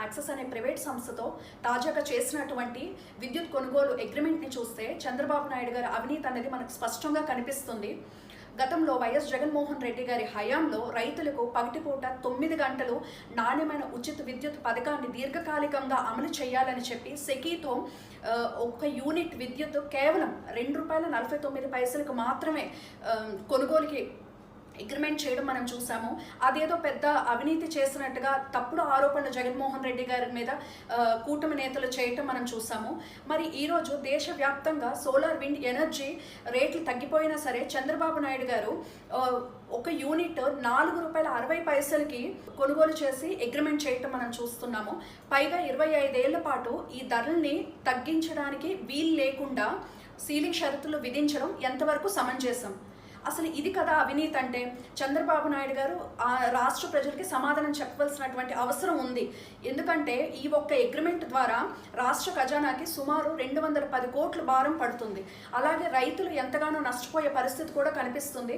Access అనే private సంస్థతో తాజాగా చేసినటువంటి విద్యుత్ కొనుగోలు అగ్రిమెంట్ని చూస్తే చంద్రబాబు నాయుడు గారి అవినీతి అనేది మనకు స్పష్టంగా కనిపిస్తుంది. గతంలో వైఎస్ జగన్మోహన్ రెడ్డి గారి హయాంలో రైతులకు పగటిపూట తొమ్మిది గంటలు నాణ్యమైన ఉచిత విద్యుత్ పథకాన్ని దీర్ఘకాలికంగా అమలు చేయాలని చెప్పి సెకీతో ఒక యూనిట్ విద్యుత్ కేవలం రెండు రూపాయల నలభై తొమ్మిది పైసలకు మాత్రమే కొనుగోలుకి అగ్రిమెంట్ చేయడం మనం చూసాము. అదేదో పెద్ద అవినీతి చేసినట్టుగా తప్పుడు ఆరోపణలు జగన్మోహన్ రెడ్డి గారి మీద కూటమి నేతలు చేయటం మనం చూసాము. మరి ఈరోజు దేశవ్యాప్తంగా సోలార్ విండ్ ఎనర్జీ రేట్లు తగ్గిపోయినా సరే చంద్రబాబు నాయుడు గారు ఒక యూనిట్ నాలుగు రూపాయల అరవై పైసలకి కొనుగోలు చేసి అగ్రిమెంట్ చేయటం మనం చూస్తున్నాము. పైగా ఇరవై ఐదేళ్ళ పాటు ఈ ధరల్ని తగ్గించడానికి వీలు లేకుండా సీలింగ్ షరతులు విధించడం ఎంతవరకు సమంజసం? అసలు ఇది కదా అవినీతి అంటే? చంద్రబాబు నాయుడు గారు ఆ రాష్ట్ర ప్రజలకి సమాధానం చెప్పవలసినటువంటి అవసరం ఉంది. ఎందుకంటే ఈ ఒక్క అగ్రిమెంట్ ద్వారా రాష్ట్ర ఖజానాకి సుమారు రెండు వందల పది కోట్ల భారం పడుతుంది. అలాగే రైతులు ఎంతగానో నష్టపోయే పరిస్థితి కూడా కనిపిస్తుంది.